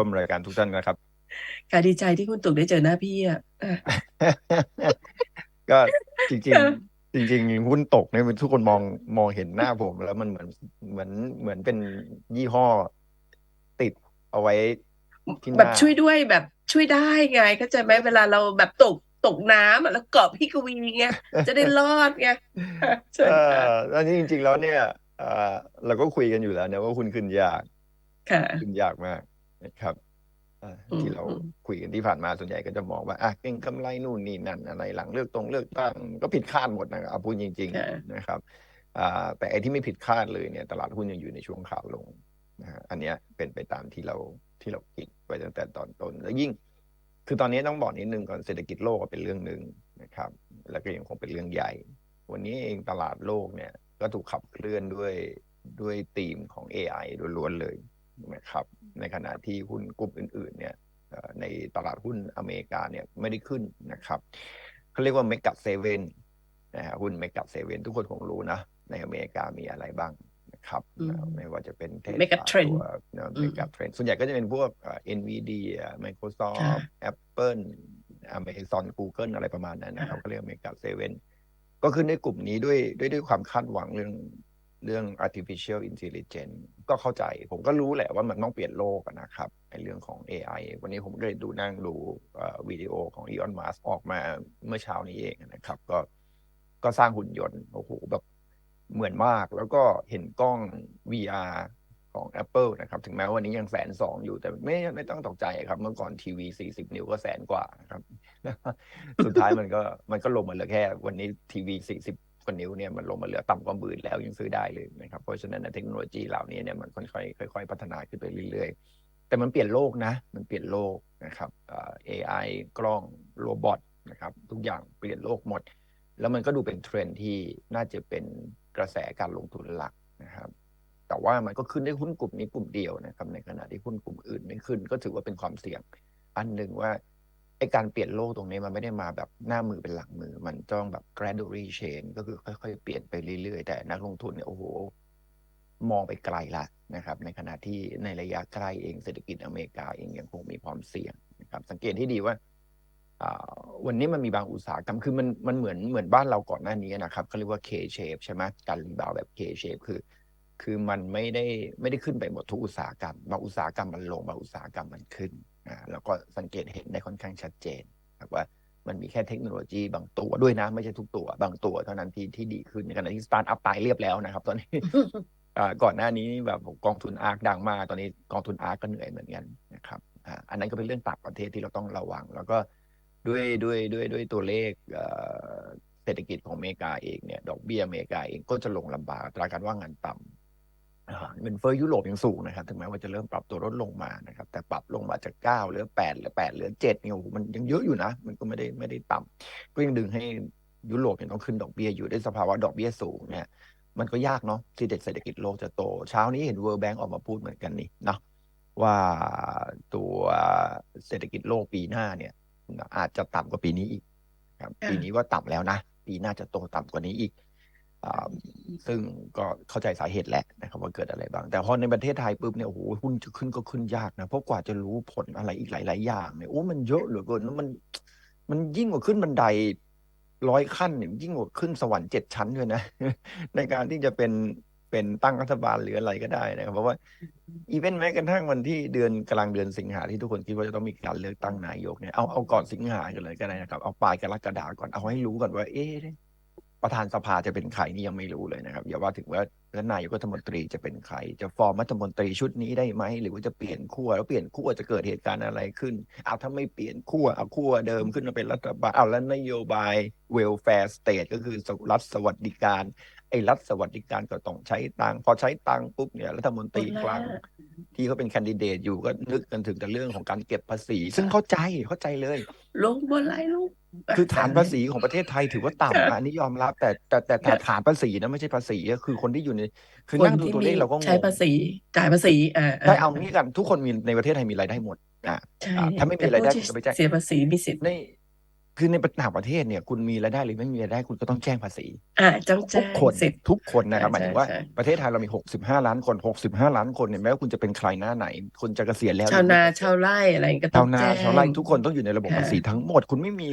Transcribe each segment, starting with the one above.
ร่วมรายการทุกท่านนะครับค่ะดีใจที่คุณตุกได้เจอหน้าพี่อะอะก็จริงค่ะๆจริงๆหุ้นตกเนี่ยทุกคนมองมองเห็นหน้าผม แล้วมันเหมือนเหมือนเหมือนเป็นยี่ห้อติดเอาไว้ที่หแบบน้าช่วยด้วยแบบช่วยได้ไงเข้าใจไหมเวลาเราแบบตกตกน้ำอะแล้วเกาะพี่กวีไงจะได้รอดไงเชิญเอค่ะอแล้วนี่จริง ๆ แล้วเนี่ยเออเราก็คุยกันอยู่แล้วนะว่าคุณขึ้นยากค่ะขึ้นยากมาก นะครับเอ่ออืมที่เราอืมคุยกันที่ผ่านมาส่วนใหญ่ก็จะมองว่าอะเก่งกำไรนู่นนี่นั่นอะไรหลังเลือกตรงเลือกตั้งก็ผิดคาดหมดนะครับเอาพูดจริงค่ะๆนะครับอ่าแต่ไอ้ที่ไม่ผิดคาดเลยเนี่ย ตลาดหุ้นยังอยู่ในช่วงขาลงนะฮะอันเนี้ยเป็นไปตามที่เราที่เราคิดไว้ตั้งแต่ตอนต้นแล้วยิ่ง คือตอนนี้ต้องบอกนิดนึงก่อนเศรษฐกิจโลกก็เป็นเรื่องหนึ่งนะครับ แล้วก็ยังคงเป็นเรื่องใหญ่ วันนี้เองตลาดโลกเนี่ย ก็ถูกขับเคลื่อนด้วยด้วยธีมของ AI ล้วนๆเลย นะครับในขณะที่หุ้นกลุ่มอื่นๆเนี่ยเอ่อในตลาดหุ้นอเมริกาเนี่ยไม่ได้ขึ้นนะครับเขาเรียกว่าเมกะเซเว่นนะฮะหุ้นเมกะเซเว่นทุกคนคงรู้นะในอเมริกามีอะไรบ้างนะครับอืมเอ่อไม่ว่าจะเป็นเทส Mega ลา Trend ตัวเมกะเทรนส่วนใหญ่ก็จะเป็นพวกเอ่อ NVIDIA Microsoft Apple Amazon Google อะไรประมาณนั้นนะครับอ่าเขาเรียกเมกะเซเว่นก็ขึ้นในกลุ่มนี้ด้วยด้วยด้วยความคาดหวังเรื่อง เรื่อง artificial intelligence ก็เข้าใจ ผมก็รู้แหละว่ามันต้องเปลี่ยนโลกนะครับในเรื่องของ AI วันนี้ผมก็เลยดูนั่งดูวิดีโอของ Elon Musk ออกมาเมื่อเช้านี้เองนะครับ ก็ก็สร้างหุ่นยนต์โอ้โหแบบเหมือนมาก แล้วก็เห็นกล้อง VR ของ Apple นะครับ ถึงแม้วันนี้ยังแสนสองอยู่แต่ไม่ไม่ต้องตกใจครับ เมื่อก่อนทีวี 40 นิ้วก็แสนกว่าครับ สุดท้ายมันก็มันก็ลงมาเหลือแค่ วันนี้ทีวี 40 กว่านิ้วเนี่ยมันลงมาเหลือต่ำกว่าหมื่นแล้วยังซื้อได้เลยนะครับเพราะฉะนั้นเทคโนโลยีเหล่านี้เนี่ยมันค่อยๆค่อย ๆ พัฒนาขึ้นไปเรื่อยๆ แต่มันเปลี่ยนโลกนะ มันเปลี่ยนโลกนะครับเอ่อ AI กล้องโรบอทนะครับทุกอย่างเปลี่ยนโลกหมด แล้วมันก็ดูเป็นเทรนที่น่าจะเป็นกระแสการลงทุนหลักนะครับ แต่ว่ามันก็ขึ้นได้หุ้นกลุ่มนี้กลุ่มเดียวนะครับในขณะที่หุ้นกลุ่มอื่นไม่ขึ้น ก็ถือว่าเป็นความเสี่ยง อันหนึ่งว่า ไอการเปลี่ยนโลกตรงนี้มันไม่ได้มาแบบหน้ามือเป็นหลังมือ มันต้องแบบ gradually change ก็คือค่อยๆ เปลี่ยนไปเรื่อยๆ แต่นักลงทุนเนี่ยโอ้โห มองไปไกลละนะครับ ในขณะที่ในระยะใกล้เองเศรษฐกิจอเมริกาเองยังคงมีความเสี่ยงนะครับ สังเกตให้ดีว่าวันนี้มันมีบางอุตสาหกรรมคือมันมันเหมือนเหมือนบ้านเราก่อนหน้านี้นะครับเขาเรียกว่า K shape ใช่ไหมการรีบาวแบบ K shape คือ คือมันไม่ได้ไม่ได้ขึ้นไปหมดทุกอุตสาหกรรมบางอุตสาหกรรมมันลงบางอุตสาหกรรมมันขึ้น แล้วก็สังเกตเห็นได้ค่อนข้างชัดเจนครับว่ามันมีแค่เทคโนโลยีบางตัวด้วยนะ ไม่ใช่ทุกตัว บางตัวเท่านั้นที่ที่ดีขึ้นในขณะที่สตาร์ทอัพตายเรียบแล้วนะครับ ตอนนี้อ่าก่อนหน้านี้แบบกองทุนอาร์คดังมาก ตอนนี้กองทุนอาร์คก็เหนื่อยเหมือนกันนะครับอ่าอันนั้นก็เป็นเรื่องต่างประเทศที่เราต้องระวัง แล้วก็ด้วยด้วยด้วยด้วยตัวเลขเอ่อเศรษฐกิจของอเมริกาเองเนี่ยดอกเบี้ยอเมริกาเองก็จะลงลำบากอัตราการว่างงานต่ำอ่า เงินเฟ้อยุโรปยังสูงนะครับ ถึงแม้ว่าจะเริ่มปรับตัวลดลงมานะครับ แต่ปรับลงมาจากเก้าเหลือแปดเหลือแปดเหลือเจ็ดเนี่ยโอ้โหมันยังเยอะอยู่นะ มันก็ไม่ได้ไม่ได้ต่ำก็ยังดึงให้ยุโรปยังต้องขึ้นดอกเบี้ยอยู่ด้วยสภาวะดอกเบี้ยสูงเนี่ย มันก็ยากเนาะที่เศรษฐกิจโลกจะโต เช้านี้เห็น World Bank ออกมาพูดเหมือนกันนี่เนาะว่าตัวเศรษฐกิจโลกปีหน้าเนี่ย อาจจะต่ำกว่าปีนี้อีกครับค่ะปีนี้ว่าต่ำแล้วนะ ปีหน้าจะโตต่ำกว่านี้อีกอ่า ซึ่งก็เข้าใจสาเหตุแหละนะครับว่าเกิดอะไรบ้าง แต่พอในประเทศไทยปุ๊บเนี่ยโอ้โหหุ้นจะขึ้นก็ขึ้นยากนะ เพราะกว่าจะรู้ผลอะไรอีกหลาย ๆ อย่างเนี่ยโอ้มันเยอะเหลือเกินแล้วมัน มันยิ่งกว่าขึ้นบันไดร้อยขั้นเนี่ยยิ่งกว่าขึ้นสวรรค์เจ็ดชั้นด้วยนะ ในการที่จะเป็นเป็นตั้งรัฐบาลหรืออะไรก็ได้นะครับ เพราะว่าอีเวนต์แม้กระทั่งวันที่เดือนกลางเดือนสิงหาที่ทุกคนคิดว่าจะต้องมีการเลือกตั้งนายกเนี่ยเอาเอาก่อนสิงหากันเลยก็ได้นะครับเอาปลายกรกฎาก่อนเอาให้รู้ก่อนว่าเอ๊ะ ประธานสภาจะเป็นใครนี่ยังไม่รู้เลยนะครับอย่าว่าถึงว่าแล้วนายกรัฐมนตรีจะเป็นใคร จะฟอร์มรัฐมนตรีชุดนี้ได้ไหมหรือว่าจะเปลี่ยนขั้วแล้วเปลี่ยนขั้วจะเกิดเหตุการณ์อะไรขึ้นเอาถ้าไม่เปลี่ยนขั้วเอาขั้วเดิมขึ้นมาเป็นรัฐบาลเอาแล้วนโยบายเวลแฟร์สเตทก็คือรัฐสวัสดิการไอ้รัฐสวัสดิการก็ต้องใช้ตังพอใช้ตังปุ๊บเนี่ยรัฐมนตรีคลังที่เขาเป็นแคนดิเดตอยู่ก็นึกกันถึงแต่เรื่องของการเก็บภาษี ซึ่งเข้าใจเข้าใจเลย ลงบนไรลูก คือฐานภาษีของประเทศไทยถือว่าต่ำนะอันนี้ยอมรับแต่แต่แต่แต่ฐานภาษีนะไม่ใช่ภาษีอะคือคนที่อยู่ใน คือคนนั่งดูที่ตัวเลมีขเราก็งใช้งภาษีจ่ายภาษีอ่าได้เอางี้กันทุกคนมีในประเทศไทยมีรายได้หมดอ่าใช่อ่าถ้าไม่มีแต่รายได้ผู้ที่ก็ไปแจ้งเสียภาษีมีสิทธิ์ในคือในต่างประเทศเนี่ย คุณมีรายได้หรือไม่มีรายได้คุณก็ต้องแจ้งภาษีอ่าจ้องทุแจ้กงคนเสร็จทุกคนนะครับใช่หมายถึงว่าใช่ประเทศไทยเรามี65ล้านคน65ล้านคนเนี่ยแม้ว่าคุณจะเป็นใครหน้าไหนคุณจะเกษียณแล้วชาวนาหรือไม่เกษียณชาวไร่อะไรก็ต้ชาอวงนาแจ้งชาวไร่ทุกคนต้องอยู่ในระบบค่ะภาษีทั้งหมดคุณไม่มี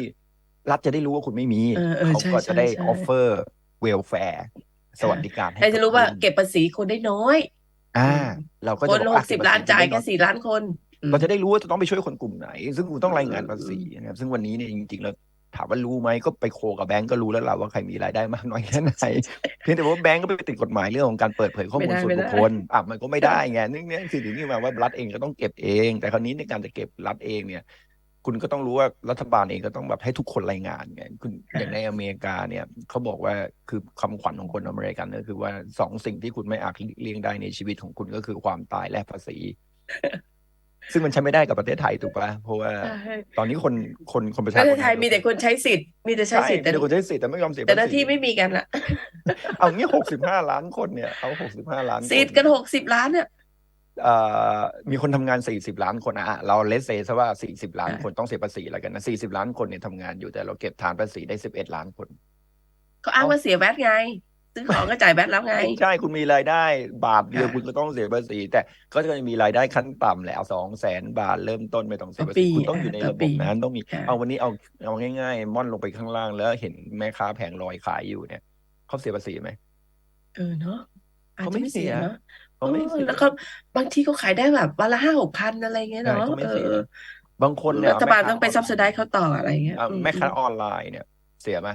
รัฐจะได้รู้ว่าคุณไม่มีเออเออเขาใช่ก็จะได้ใช่ใช่ ออฟเฟอร์เวลแฟร์สวัสดิการให้ใครจะรู้ว่ากับคุณเก็บภาษีคนได้น้อย อ่าอืมเราก็คจะนบอกหอะกสิบเก็ภล้านษีจ่ายคุณได้แค่น้อยสี่ล้านคนอืม เราจะได้รู้ว่าจะต้องไปช่วยคนกลุ่มไหน ซึ่งคุณต้องรายงานภาษีอืมนะครับซึ่งวันนี้เนี่ยจริงๆแล้วถามว่ารู้ไหมก็ไปโคกับแบงก์ก็รู้แล้วล่ะว่าใครมีรายได้มากน้อยแค่ไหนเพียงแต่ว่าแบงก์ก็ไปติดกฎหมายเรื่องของการเปิดเผยข้อมูลไม่ได้ส่วนไม่บุได้คคลอะมันก็ไม่ได้ไงนี่เนี่ยคือถึงที่มาว่ารัฐเองก็ต้องเก็บเอง แต่คราวนี้ในการจะเก็บรัฐเองเนี่ย คุณก็ต้องรู้ว่ารัฐบาลเองก็ต้องแบบให้ทุกคนรายงานไงคุณอย่างในอเมริกาเนี่ยเขาบอกว่าคือคำขวัญของคนอเมริกันก็คือว่าสองสิ่งที่คุณไม่อาจหลีกเลี่ยงได้ในชีวิตของคุณก็คือความตายและภาษี ซึ่งมันใช้ไม่ได้กับประเทศไทยถูกปะเพราะว่าใช่ตอนนี้คนคนคนประปชาระชเทนศไทยมีแต่คนใช้สิทธิ์ มีแต่ใช้ใช่สิทธิ์แต่มีแต่คนใช้สิทธิ์แต่ไม่ยอมเสียแต่ภาหน้าษีที่ไม่มีกันละเอางี้หกสิบห้าล้านคนเนี่ยเอาหกสิบห้าล้านคสิทธิ์กันหกสิบล้านเนี่ยเอ่อ มีคนทำงานสี่สิบล้านคนอะเราเลสเซซะว่าสี่สิบล้านอ่าคนต้องเสียภาษีแล้วกันนะสี่สิบล้านคนเนี่ยทำงานอยู่แต่เราเก็บฐานภาษีได้สิบเอ็ดล้านคน เขาอ้างว่าเสียแวตไง ซื้อของก็จ่ายแวตแล้วไง ใช่คุณมีรายได้บาทเดียวค่ะคุณก็ต้องเสียภาษี แต่ก็จะมีรายได้ขั้นต่ำแล้วสองแสนบาทเริ่มต้นไม่ต้องเสียภาต่อปีษีคุณต้องอยู่ในอ่าต่อระบปีบนั้นต้องมีค่ะเอาวันนี้เอาเอาง่ายๆ ม่อนลงไปข้างล่างแล้วเห็นแม่ค้าแผงลอยขายอยู่เนี่ยเขาเสียภาษีไหมเออเนาะอาจเขาจะไม่ไม่เสียเสียเนาะ เขาไม่เออเสีย แล้วเขาบางทีเขาขายได้แบบวันละห้าหกพันอะไรเงี้ยใช่เนาะเขาไม่เอเสียอบางคนเนี่ยรัฐบาลแม่ค้ต้องไปนซับลซิน์ได้เขาต่ออะไรเงี้ย อะอืมแม่ค้าอืมออนไลน์เนี่ย เสียไหม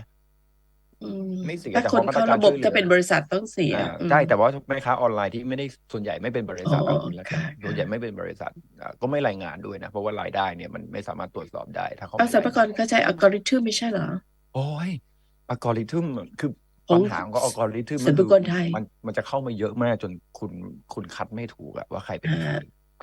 อืมไม่เสียถ้าแต่คนเขามาตรเข้าการระบบช่วยเหลือถ้าเป็นบริษัทต้องเสีย อ่าอืมใช่แต่ว่าแม่ค้าออนไลน์ที่ไม่ได้ส่วนใหญ่ไม่เป็นบริษัทอ๋อเอาอย่างนี้ละกันค่ะส่วนใหญ่ไม่เป็นบริษัทอ่าก็ไม่รายงานด้วยนะ เพราะว่ารายได้เนี่ยมันไม่สามารถตรวจสอบได้ถ้าเขาเอาไม่สรรพรายากรเขาใช้อัลกอริทึมไม่ใช่เหรอ โอ้ยอัลกอริทึมคือ ของปัญหาของอัลกอริทึมสรรพากรไทยมันมันจะเข้ามาเยอะมากจนคุณคุณคัดไม่ถูกอะว่าใครเป็นใครอ่า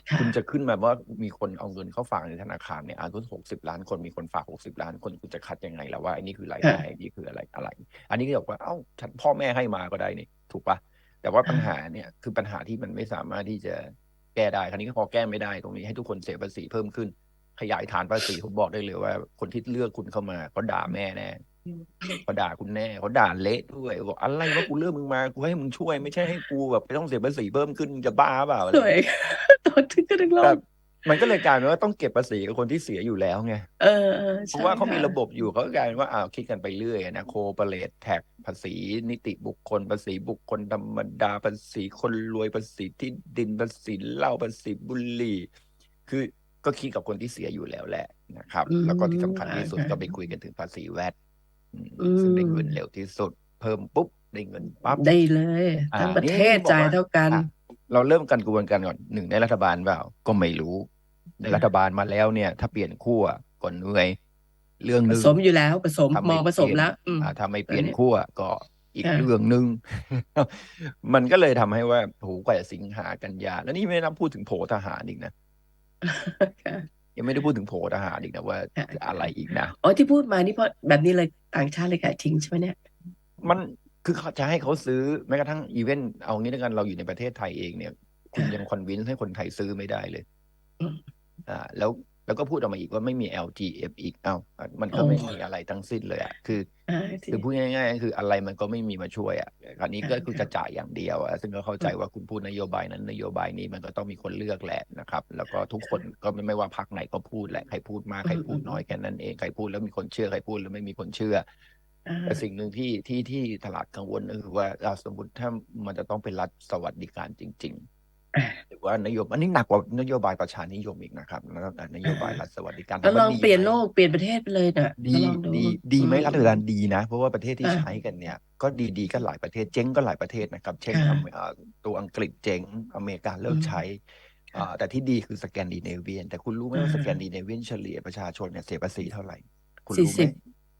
ค่ะคุณจะขึ้นมาว่ามีคนเอาเงินเข้าฝากในธนาคารเนี่ยอายุหกสิบล้านคนมีคนฝากหกสิบล้านคนคุณจะคัดยังไงแล้วว่าอันนี้คือรายได้อันนี้คืออะไรอะไร อันนี้ก็บอกว่าเอ้าฉันพ่อแม่ให้มาก็ได้นี่ถูกปะแต่ว่าปัญหาเนี่ยคือปัญหาที่มันไม่สามารถที่จะแก้ได้คราวนี้ก็พอแก้ไม่ได้ตรงนี้ให้ทุกคนเสียภาษีเพิ่มขึ้น ขยายฐานภาษีผมบอกได้เลยว่า คนที่เลือกคุณเข้ามาเขาด่าแม่แน่เขาด่าคุณแน่เขาด่าเละด้วยบอกอะไรว่ากูเลือกมึงมากูให้มึงช่วยไม่ใช่ให้กูแบบไปต้องเสียภาษีเพิ่มขึ้นมึงจะบ้าเปล่าอะไรสวยตอนถึงก็ถึงรอแต่บมันก็เลยกลายเป็นว่าต้องเก็บภาษีกับคนที่เสียอยู่แล้วไงเออเออเพใช่ราะว่าเขามีค่ระบบอยู่เขาก็กลายเป็นว่าอ้าวคิดกันไปเรื่อยนะโคเปเรตแท็กภาษี นิติบุคคล ภาษีบุคคลธรรมดาภาษีคนรวยภาษีที่ดินภาษีเหล้าภาษีบุหรี่ คือ ก็คิดกับคนที่เสียอยู่แล้วแหละนะครับอืมแล้วก็ที่สำคัญที่สุดอ่าก็ไปคุยกันถึงภาษีแวดอืมอืมซึ่งได้เงินเร็วที่สุด เพิ่มปุ๊บได้เงินปั๊บได้เลยอ่าทั้งประนี่เทศบอกจ่ายว่าเท่ากันอะเราเริ่มกันกระบวนการก่อนหนึ่งในรัฐบาลเปล่าก็ไม่รู้ในรัฐบาลมาแล้วเนี่ย ถ้าเปลี่ยนขั้วก่อนเหนื่อยเรื่องหผนึ่งสมอยู่แล้วผสมถ้ามไม่องผสมเปลี่ยนแล้วอืมอ่าถ้าไม่เปลี่ยนอันนี้ขั้วก็อีกอ่าเรื่องหนึ่งมันก็เลยทำให้ว่าโหกว่าจะสิงหากันยา แล้วนี่ไม่ได้นับพูดถึงโผทหารอีกนะค่ะ ยังไม่ได้พูดถึงโผทหารอีกนะว่าค่ะอะไรอีกนะอ๋อที่พูดมานี่เพราะแบบนี้เลยต่างชาติเลยขายทิ้งใช่ไหมเนี่ย มันคือเขาจะให้เขาซื้อแม้กระทั่งอีเวนต์เอางี้แล้วกันเราอยู่ในประเทศไทยเองเนี่ย คุณยังคอนวินส์ให้คนไทยซื้อไม่ได้เลยอืมอ่า แล้ว แล้วก็พูดออกมาอีกว่าไม่มี LGF อีกเอ้ามันก็โอ้ไม่มีอะไรทั้งสิ้นเลยอะคืออ่าที่คือพูดง่ายๆก็คืออะไรมันก็ไม่มีมาช่วยอะคราวนี้ก็อ่าคือค่ะจะจ่ายอย่างเดียวอะซึ่งก็เข้าใจว่าคุณพูดนโยบายนั้นนโยบายนี้มันก็ต้องมีคนเลือกแหละนะครับ แล้วก็ทุกคนก็ไม่ไม่ว่าพรรคไหนก็พูดแหละใครพูดมากใครพูดน้อยแค่นั้นเองใครพูดแล้วมีคนเชื่อใครพูดแล้วไม่มีคนเชื่ออ่าแต่สิ่งหนึ่งที่ที่ที่ตลาดกังวลก็คือว่าเราสมมติถ้ามันจะต้องเป็นรัฐสวัสดิการจริงอ่าๆ หรือว่านโยบายอันนี้หนักกว่านโยบายประชานิยมอีกนะครับแล้วนโยบายรัฐสวัสดิการก็ลองถามว่าดีเปลี่ยนไหมโลกเปลี่ยนประเทศไปเลยน่ะดีก็ลองดูดีดีไหมอืรัฐบาลดีนะ เพราะว่าประเทศที่อ่าใช้กันเนี่ย ก็ดีดีก็หลายประเทศเจ๊งก็หลายประเทศนะครับ เช่นค่ะอเมอ่าตัวอังกฤษเจ๊งอเมริกาเลิกอืมใช้อ่าแต่ที่ดีคือสแกนดิเนเวียน แต่คุณรู้ไหมว่าอ่าสแกนดิเนเวียนเฉลี่ยประชาชนเนี่ยเสียภาษีเท่าไหร่ คุณสี่รู้ไหสิมบ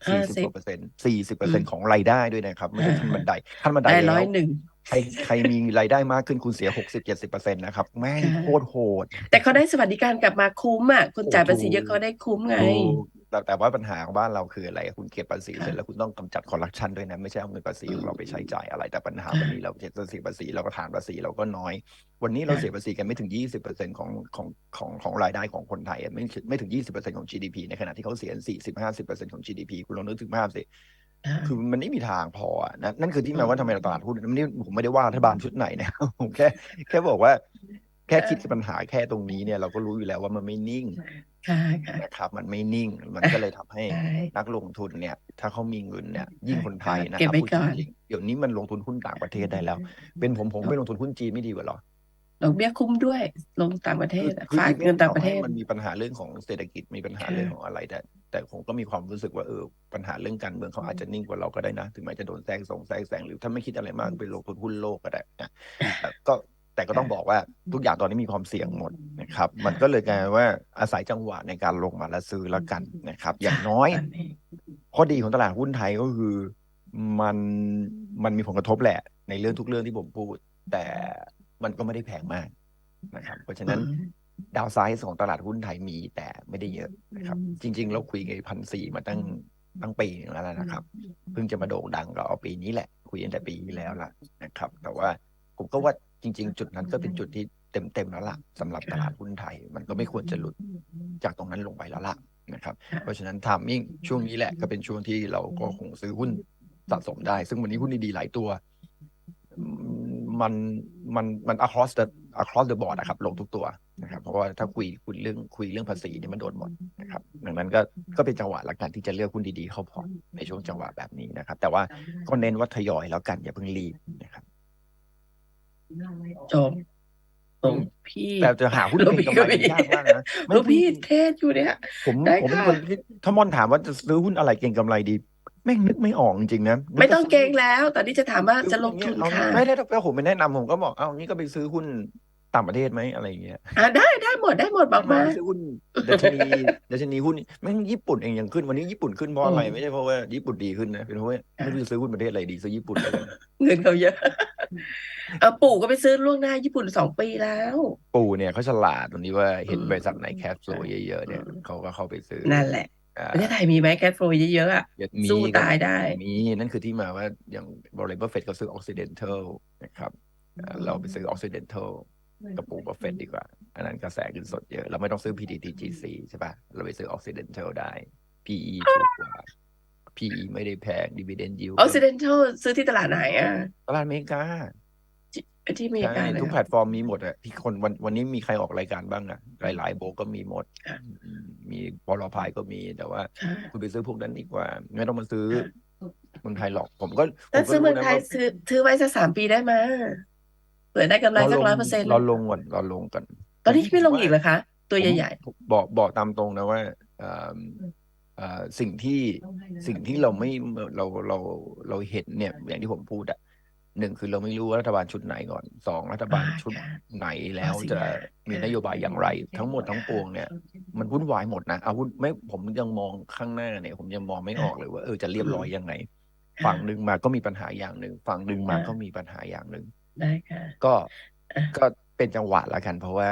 สี่ห้าสิบสิบกว่าเปอร์เซ็นต์สี่สิบเปอร์เซ็นอืต์มของรายได้ด้วยนะครับ ไม่ใช่อ่าขั้นบันไดขั้นบันไดได้แล้ร้อวยหนึ่ง ใครใครมีรายได้มากขึ้นคุณเสียหกสิบเจ็ดสิบเปอร์เซ็นต์นะครับ แม่งค่ะโคตรโหด แต่เขาได้สวัสดิการกลับมาคุ้มอะคนโอ้จ่ายภาษีถูกเยอะเขาได้คุ้มไงถูกแต่แต่ว่าปัญหาของบ้านเราคืออะไร คุณเก็บภาษีเสร็จแล้วคุณต้องกำจัดคอร์รัปชันด้วยนะ ไม่ใช่เอาเงินภาษีของเราไปใช้จ่ายอะไร แต่ปัญหาวันนี้เราเสียภาษีภาษีเราก็ฐานภาษีเราก็น้อย วันนี้เราเสียภาษีกันไม่ถึง20%ของของของของรายได้ของคนไทยอะไม่ถึงไม่ถึง20%ของ GDP ในขณะที่เขาเสีย40-50%ของ GDP คุณลองนึกถึงภาพสิ อ่า คือมันไม่มีทางพออะนะนั่นคือที่มาว่าทำไมเราตลาดหุ้นไม่ได้ผมไม่ได้ว่ารัฐบาลชุดไหนนะ ผมแค่แค่บอกว่า แค่คิดปัญหาแค่ตรงนี้เนี่ย เราก็รู้อยู่แล้วว่ามันไม่นิ่งค่ะค่ะนะครับ มันไม่นิ่ง มันก็เลยทำให้ใช่นักลงทุนเนี่ย ถ้าเขามีเงินเนี่ย ยิ่งคนไทยนะเก็คบรับไว้พูดก่อนจริงๆเดี๋ยวนี้มันลงทุนหุ้นต่างประเทศได้แล้ว เป็นผมผมไม่ลงทุนหุ้นจีนไม่ดีกว่าเหรอ ดอกเบี้ยคุ้มด้วย ลงต่างประเทศอะคือฝากอีกเงินต่างประเทศต่อให้มันมีปัญหาเรื่องของเศรษฐกิจมีปัญหาค่ะเรื่องของอะไรแต่แต่ผมก็มีความรู้สึกว่าเออปัญหาเรื่องการเมืองเขาอาจจะนิ่งกว่าเราก็ได้นะ ถึงแม้จะโดนแซงส่งแซงแซงหรือถ้าไม่คิดอะไรมากไปลงทุนหุ้นโลกก็ได้นะแต่ก็แต่ก็ต้องบอกว่าทุกอย่างตอนนี้มีความเสี่ยงหมดนะครับ มันก็เลยกลายเป็นว่าอาศัยจังหวะในการลงมาและซื้อแล้วกันนะครับ อย่างน้อยแบบนี้ข้อดีของตลาดหุ้นไทยก็คือมันมันมีผลกระทบแหละ ในเรื่องทุกเรื่องที่ผมพูด แต่ มันก็ไม่ได้แพงมากนะครับ เพราะฉะนั้นดาวไซด์ของตลาดหุ้นไทยมีแต่ไม่ได้เยอะนะครับ จริง ๆ เราคุยกันพันสี่มาตั้งตั้งปีหนึงแล้วนะครับ เพิ่งจะมาโด่งดังก็เอาปีนี้แหละ คุยกันแต่ปีที่แล้วล่ะนะครับ แต่ว่าผมก็ว่าจริง ๆ จุดนั้นก็เป็นจุดที่เต็มเต็มๆแล้วล่ะสำหรับตลาดหุ้นไทย มันก็ไม่ควรจะหลุดจากตรงนั้นลงไปแล้วล่ะนะครับ เพราะฉะนั้นทามมิ่งช่วงนี้แหละก็เป็นช่วงที่เราก็คงซื้อหุ้นสะสมได้ ซึ่งวันนี้หุ้นดีๆหลายตัวอื มมันมันมัน across the across the board นะครับลงทุกตัวนะครับเพราะว่าถ้าคุยคุยเรื่องคุยเรื่องภาษีเนี่ยมันโดนหมดนะครับดังนั้นก็ก็เป็นจังหวะละกันที่จะเลือกหุ้นดีๆเข้าพอร์ตในช่วงจังหวะแบบนี้นะครับ แต่ว่าก็เน้นว่าทยอยแล้วกันอย่าเพิ่งรีบนะครับจบหลวงพี่แต่จะหาหุ้นหลวงเก็งพี่กำไรยากมากนะหลวงพี่เทศอยู่เนี่ยผมได้ผมเป็นค่ะคนที่ถ้ามอนถามว่าจะซื้อหุ้นอะไรเก็งกำไรดีแม่งนึกไม่ออกจริงๆนะไม่ต้องเกรงแล้ว ตอนนี้จะถามว่าจะลงทุนเอาค่ะไม่ได้ถ้าผมไม่แนะนำผมก็บอกเอางี้ก็ไปซื้อหุ้นต่างประเทศไหมอะไรอย่างเงี้ยอ่าได้ได้หมดได้หมดบอกมาไปซื้อหุ้นดัชนีดัชนีหุ้นแม่งญี่ปุ่นเองยังขึ้นวันนี้ญี่ปุ่นขึ้นเพราะอะไรอืมไม่ใช่เพราะว่าญี่ปุ่นดีขึ้นนะเป็นเพราะว่าไม่รู้จะซื้อหุ้นประเทศอะไรดีซื้อญี่ปุ่นเลยกันเงินเขาเยอะเอาปู่ก็ไปซื้อล่วงหน้าญี่ปุ่นสองปีแล้ว ปู่เนี่ยเขาฉลาดตรงนี้ว่าเห็นอืมบริษัทไหนแคปโฟลเยอะๆเนี่ยอืมเขาก็เข้าไปซื้อนั่นแหละ อ่า ประเทศไทยมีไหมแคทโฟลเยอะๆอะมีสู้ก็ตายได้ มีนั่นคือที่มาว่าอย่างบริเวณเฟดเขาซื้อออกซิเดนทัลนะครับอ่าเราไปซื้อออกซิเดนทัลกับปูบัฟเฟตดีกว่า อันนั้นกระแสเงินสดเยอะ เราไม่ต้องซื้อ PTTGC ใช่ป่ะ เราไปซื้อออกซิเดนทัลได้ PE ถูกกว่า PE ไม่ได้แพง dividend yield ออกซิเดนทัลซื้อที่ตลาดไหนอะ ตลาดอเมริกา ที่ที่อเมริกาใช่เลยทุกเหแพรลอตฟอร์มมีหมดอะที่คนวันวันนี้มีใครออกรายการบ้างอะหลาย ๆ โบรกก็มีหมดค่ะอืมมีบอลพายก็มีแต่ว่าค่ะคุณไปซื้อพวกนั้นดีกว่า ไม่ต้องมาซื้อค่ะเมืองไทยหรอกผมก็ผแต่มก็ซื้อเมืรู้องนะไทยว่าซื้อซื้อไว้สักสามปีได้มาเผื่อได้กำไรสักร้อยเปอร์เซ็นต์เราลงก่อนเราลงก่อนตอนนี้ไม่ลงผมว่าอีกเหรอคะ ตัวใหญ่ผมบอกบอกตามตรงนะว่าเอ่อเอ่อสิ่งที่สิ่งที่เราไม่เราเราเราเห็นเนี่ยอย่างที่ผมพูดอะ หนึ่งคือเราไม่รู้ว่ารัฐบาลชุดไหนก่อนสองรัฐบาลชุดไหนแล้วจะมีนโยบายอย่างไร ทั้งหมดทั้งปวงเนี่ย มันวุ่นวายหมดนะอาวุธไม่ผมยังมองข้างหน้าเนี่ย ผมยังมองไม่ออกเลยว่าเออจะเรียบร้อยยังไงๆฝั่งหนึ่งมาก็มีปัญหาอย่างหนึ่งฝั่งหนึ่งมาค่ะก็มีปัญหาอย่างหนึ่งได้ค่ะก็อะก็เป็นจังหวะละกัน เพราะว่า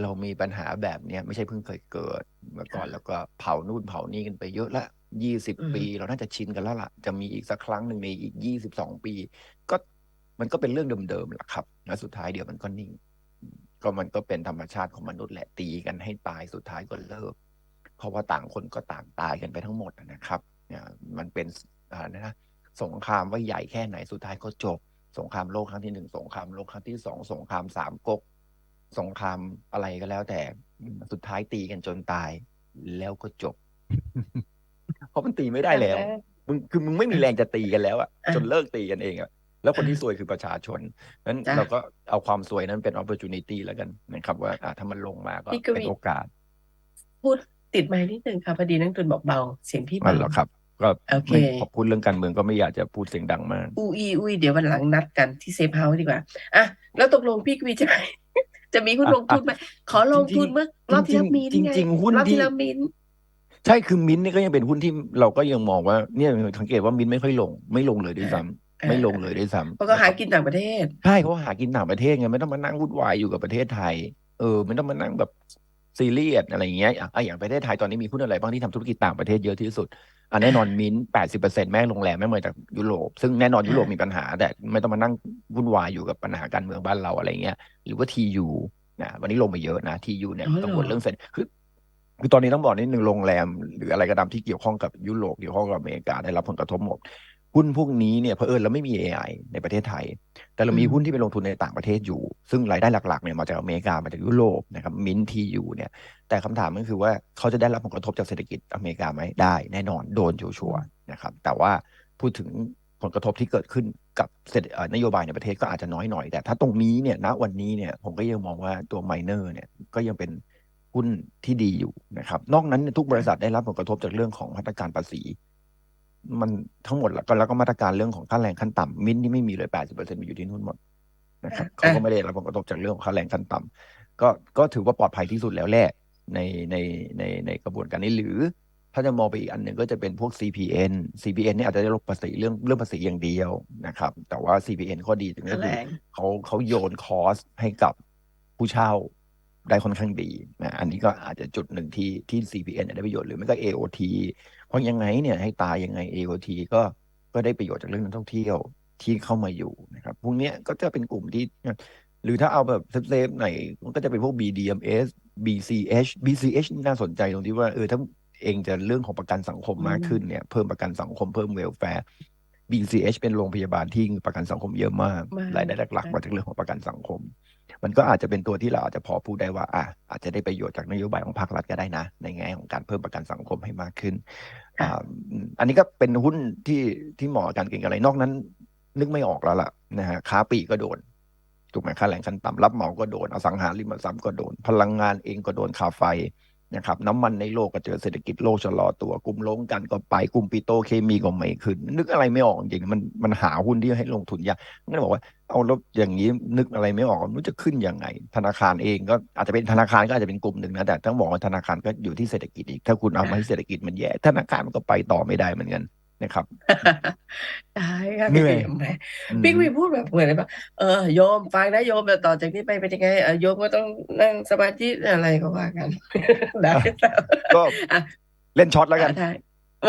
เรามีปัญหาแบบเนี้ยไม่ใช่เพิ่งเคยเกิดเมื่อก่อนแล้วก็เผานู่นเผานี่กันไปเยอะละยี่สิบอืมปี เราน่าจะชินกันแล้วล่ะ จะมีอีกสักครั้งหนึ่งในอีกยี่สิบสองปีก็ มันก็เป็นเรื่องเดิมๆแหละครับ แล้วสุดท้ายเดี๋ยวมันก็นิ่ง ก็มันก็เป็นธรรมชาติของมนุษย์แหละตีกันให้ตายสุดท้ายก็เลิก เพราะว่าต่างคนก็ต่างตายกันไปทั้งหมดนะครับเนี่ยมันเป็นอ่านะสงครามว่าใหญ่แค่ไหนสุดท้ายก็จบ สงครามโลกครั้งที่หนึ่งสงครามโลกครั้งที่สองสงครามสามก๊กสงครามอะไรก็แล้ว แต่สุดท้ายตีกันจนตายแล้วก็จบ เพราะมันตีไม่ได้แล้ว มึงคือมึงไม่มีแรงจะตีกันแล้วอะอะจนเลิกตีกันเองอะ แล้วคนที่ซวยคือประชาชนนั้นจ้ะเราก็เอาความซวยนั้นเป็น opportunity แล้วกันนะครับ ว่าอะถ้ามันลงมาก็พี่กวีเป็นโอกาส พูดติดไม้นิดนึงค่ะพอดีนักตุนบอกเบาเสียงพี่นั่เบานแหละครับ ก็โอเคไม่ขอพูดเรื่องการเมืองก็ไม่อยากจะพูดเสียงดังมากอุ้ยอุ้ยเดี๋ยววันหลังนัดกันที่เซฟเฮาส์ดีกว่าอะแล้วตกลงพี่กวีจะจะมีหุ้นลงทุนไหมขอลงทุนเมื่อรอบที่แล้วมีนจริงไงๆจริงๆหุ้นรอบที่ที่แล้วมินใช่คือมิ้นท์เนี่ยก็ยังเป็นหุ้นที่เราก็ยังมองว่าเนี่ยสังเกตว่ามิ้นท์ไม่ค่อยลง ไม่ลงเลยด้วยซ้ำ ไม่ลงเลยด้วยซ้ำเพราะก็หากินต่างประเทศ ใช่เขาหากินต่างประเทศไงไม่ต้องมานั่งวุ่นวายอยู่กับประเทศไทย เออไม่ต้องมานั่งแบบซีเรียสอะไรอย่างเงี้ยอะอะอย่างประเทศไทยตอนนี้มีหุ้นอะไรบ้างที่ทำธุรกิจต่างประเทศเยอะที่สุดอะแน่นอนมินแปดสิบเปอร์เซ็นต์แม่งโรงแรมแม่งมาจากยุโรป ซึ่งแน่นอนยุโรปมีปัญหา แต่ไม่ต้องมานั่งวุ่นวายอยู่กับปัญหาการเมืองบ้านเราอะไรเงี้ย หรือว่าทียูนะวันนี้ลงมาเยอะนะทียูเนี่ยอ๋อเหรอกังวลเรื่องเศรษฐคือคือตอนนี้ต้องบอกนิดนึงโรงแรม หรืออะไรก็ตามที่เกี่ยวข้องกับยุโรปเกี่ยวข้องกับอเมริกาได้รับผลกระทบหมด หุ้นพวกนี้เนี่ยเผอิญเราไม่มี AI ในประเทศไทย แต่เรามีอืมหุ้นที่ไปลงทุนในต่างประเทศอยู่ ซึ่งรายได้หลักๆเนี่ยมาจากอเมริกามาจากยุโรปนะครับมินทีอยู่เนี่ย แต่คำถามก็คือว่าเขาจะได้รับผลกระทบจากเศรษฐกิจอเมริกาไหมได้ แน่นอนโดนชัวร์ๆนะครับ แต่ว่าพูดถึงผลกระทบที่เกิดขึ้นกับเศรษฐเอ่อนโยบายในประเทศก็อาจจะน้อยหน่อย แต่ถ้าตรงนี้เนี่ยณวันนี้เนี่ยผมก็ยังมองว่าตัวไมเนอร์เนี่ยก็ยังเป็นหุ้นที่ดีอยู่นะครับ นอกนั้นเนี่ยทุกบริษัทได้รับผลกระทบจากเรื่องของมาตรการภาษี มันทั้งหมดแล้วก็แล้วก็มาตรการเรื่องของค่าแรงขั้นต่ำมินที่ไม่มีเลยแปดสิบเปอร์เซ็นต์อยู่ที่นู่นหมดนะครับเขาก็ไม่ได้รับผลกระทบจากเรื่องของค่าแรงขั้นต่ำก็ก็ถือว่าปลอดภัยที่สุดแล้วแหละในในในในกระบวนการนี้หรือ ถ้าจะมองไปอีกอันหนึ่งก็จะเป็นพวก CPN CPN เนี่ยอาจจะได้ลดภาษีเรื่องเรื่องภาษีอย่างเดียวนะครับ แต่ว่า CPN ข้อดีตรงนี้แถก็ลคืองเขาเขาโยนคอสให้กับผู้เช่า ได้ค่อนข้างดีนะอันนี้ก็อาจจะจุดหนึ่งที่ที่ CPN เนี่ยได้ประโยชน์หรือไม่ก็ AOT เพราะยังไงเนี่ยให้ตายยังไง AOT ก็ก็ได้ประโยชน์จากเรื่องนักท่องเที่ยวที่เข้ามาอยู่นะครับพวกเนี้ยก็จะเป็นกลุ่มที่หรือถ้าเอาแบบเซฟๆหน่อยมันก็จะเป็นพวก BDMs BCH BCH นี่น่าสนใจตรงที่ว่าเออถ้าเองจะเรื่องของประกันสังคมมากขึ้นเนี่ยเพิ่มประกันสังคมเพิ่มเวลแฟร์ BCH เป็นโรงพยาบาลที่ประกันสังคมเยอะมากมากรายได้หลักๆใช่มาจากเรื่องของประกันสังคม มันก็อาจจะเป็นตัวที่เราอาจจะพอพูดได้ว่าอะอาจจะได้ประโยชน์จากนโยบายของภาครัฐก็ได้นะ ในแง่ของการเพิ่มประกันสังคมให้มากขึ้นค่ะอ่าอืมอันนี้ก็เป็นหุ้นที่ที่เหมาะกับการเก็งกำไรนอกนั้น นึกไม่ออกแล้วล่ะนะฮะค้าปลีกก็โดนถูกไหมค่าแรงขั้นต่ำรับเหมาก็โดนอสังหาริมทรัพย์ก็โดน พลังงานเองก็โดนค่าไฟ นะครับน้ำมันในโลกก็เจอเศรษฐกิจโลกชะลอตัวกลุ่มลงกันก็ไปกลุ่มปิโตเคมีก็ไม่ขึ้น นึกอะไรไม่ออกจริงมันมันหาหุ้นที่ให้ลงทุนยากก็เลยบอกว่าเอาแล้วอย่างนี้นึกอะไรไม่ออกม่รู้จะขึ้นยังไง ธนาคารเองก็อาจจะเป็นธนาคารก็อาจจะเป็นกลุ่มหนึ่งนะแต่ต้องบอกว่าธนาคารก็อยู่ที่เศรษฐกิจอีกถ้าคุณเอามาให้เศรษฐกิจมันแย่ธนาคารมันก็ไปต่อไม่ได้เหมือนกัน นะครับได้ค่ะเหนื่พี่อยกวีแหมอืมพี่กวีพูดแบบเหมือนแบบเออโยมฟังนะโยมแต่ต่อจากนี้ไปเป็นยังไงเออโยมก็ต้องนั่งสมาธิอะไรก็ว่ากันได้ครับก็อะเล่นช็อตแล้วกันอะได้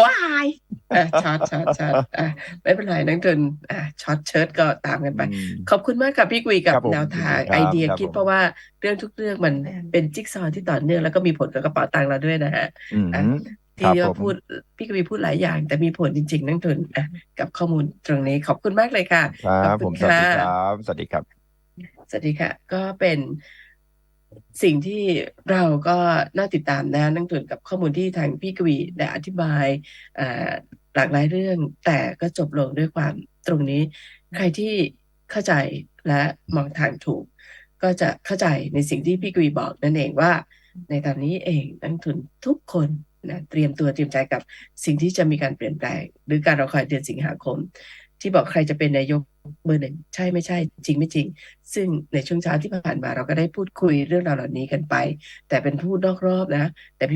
ว้ายอะช็อตช็อตช็อตอะไม่เป็นไรนักทุนอะช็อตเชิร์ตก็ตามกันไปอืมขอบคุณมากกับพี่กวีกับครับผมแนวทางครับไอเดียครับคิดผมเพราะว่าเรื่องทุกเรื่องมันเป็นจิ๊กซอว์ที่ต่อเนื่องแล้วก็มีผลกับกระเป๋าตังค์เราด้วยนะฮะอืมอะค ที่รับเดียวผมพูดพี่กวีพูดหลายอย่าง แต่มีผลจริง ๆ นักทุนอะกับข้อมูลตรงนี้ขอบคุณมากเลยค่ะครัขอบบคุผณมสวัสดีค่ะครับสวัสดีครับ สวัสดีค่ะ ก็เป็นสิ่งที่เราก็น่าติดตามนะนักทุนกับข้อมูลที่ทางพี่กวีได้อธิบายอ่าหลากหลายเรื่อง แต่ก็จบลงด้วยความตรงนี้ ใครที่เข้าใจและมองทางถูก ก็จะเข้าใจในสิ่งที่พี่กวีบอกนั่นเองว่า ในตอนนี้เองนักทุนทุกคน นะเตรียมตัวเตรียมใจกับสิ่งที่จะมีการเปลี่ยนแปลง หรือการรอคอยเดือนสิงหาคม ที่บอกใครจะเป็นนายกเบอร์หนึ่งใช่ไม่ใช่ จริงไม่จริง ซึ่งในช่วงเช้าที่ผ่านมาเราก็ได้พูดคุยเรื่องราวเหล่านี้กันไป แต่เป็นพูดนอกรอบนะแต่